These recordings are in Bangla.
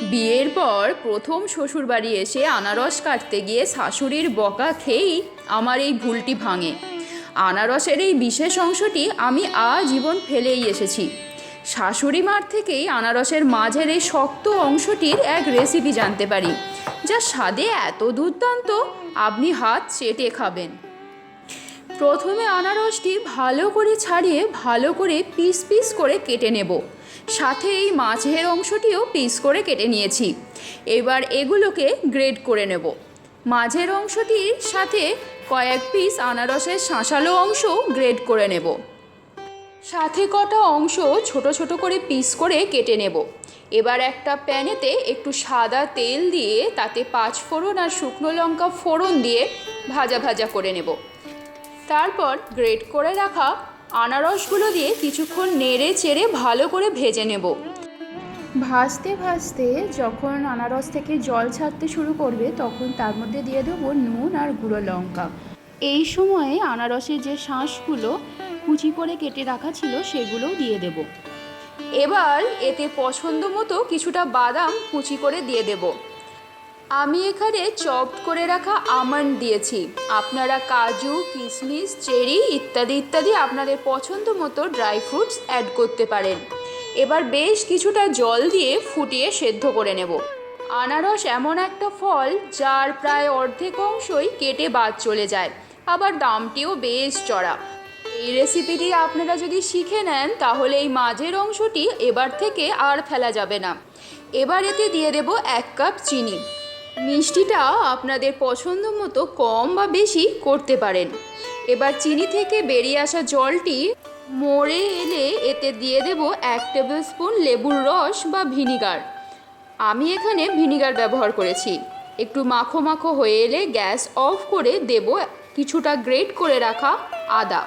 বিয়ের পর প্রথম শ্বশুরবাড়ি এসে আনারস কাটতে গিয়ে শাশুড়ির বকা খেয়েই আমার এই ভুলটি ভাঙে। আনারসের এই বিশেষ অংশটি আমি আজীবন ফেলেই এসেছি। শাশুড়ি মার থেকেই আনারসের মাঝের এই শক্ত অংশটির এক রেসিপি জানতে পারি, যা স্বাদে এত দুর্দান্ত, আপনি হাত চেটে খাবেন। প্রথমে আনারসটি ভালো করে ছাড়িয়ে ভালো করে পিস পিস করে কেটে নেব। সাথে এই মাছের অংশটিও পিস করে কেটে নিয়েছি। এবার এগুলোকে গ্রেড করে নেব। মাঝের অংশটির সাথে কয়েক পিস আনারসের শাঁসালো অংশ গ্রেড করে নেব। সাথে কটা অংশ ছোট ছোট করে পিস করে কেটে নেব। এবার একটা প্যানেতে একটু সাদা তেল দিয়ে তাতে পাঁচ ফোড়ন আর শুকনো লঙ্কা ফোড়ন দিয়ে ভাজা ভাজা করে নেব। তারপর গ্রেট করে রাখা আনারসগুলো দিয়ে কিছুক্ষণ নেড়ে চেড়ে ভালো করে ভেজে নেব। ভাজতে ভাজতে যখন আনারস থেকে জল ছাড়তে শুরু করবে, তখন তার মধ্যে দিয়ে দেবো নুন আর গুঁড়ো লঙ্কা। এই সময়ে আনারসের যে শাঁসগুলো কুচি করে কেটে রাখা ছিল, সেগুলোও দিয়ে দেব। এবার এতে পছন্দ মতো কিছুটা বাদাম কুচি করে দিয়ে দেব। আমি এখানে চপড করে রাখা আমন্ড দিয়েছি। আপনারা কাজু কিশমিশ চেরি ইত্যাদি ইত্যাদি আপনাদের পছন্দ মতো ড্রাই ফ্রুটস অ্যাড করতে পারেন। এবার বেশ কিছুটা জল দিয়ে ফুটিয়ে সেদ্ধ করে নেব। আনারস এমন একটা ফল যার প্রায় অর্ধেক অংশই কেটে বাদ চলে যায়। আবার দামটিও বেশ চড়া। এই রেসিপিটি আপনারা যদি শিখে নেন, তাহলে এই মাঝের অংশটি এবার থেকে আর ফেলা যাবে না। এবার এতে দিয়ে দেব এক কাপ চিনি। মিষ্টিটা আপনাদের পছন্দ মতো কম বা বেশি করতে পারেন। এবার চিনি থেকে বেরিয়ে আসা জলটি মরে এলে এতে দিয়ে দেব এক টেবিল স্পুন লেবুর রস বা ভিনিগার। আমি এখানে ভিনিগার ব্যবহার করেছি। একটু মাখো মাখো হয়ে এলে গ্যাস অফ করে দেব কিছুটা গ্রেট করে রাখা আদা।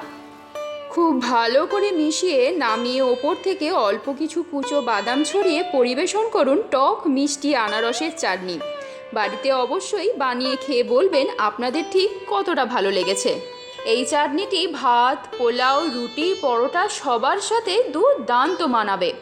খুব ভালো করে মিশিয়ে নামিয়ে ওপর থেকে অল্প কিছু কুচো বাদাম ছড়িয়ে পরিবেশন করুন টক মিষ্টি আনারসের চাটনি। বাড়িতে অবশ্যই বানিয়ে খেয়ে বলবেন আপনাদের ঠিক কতটা ভালো লেগেছে। এই চাটনিটি ভাত, পোলাও, রুটি, পরোটা সবার সাথে দুর্দান্ত মানাবে।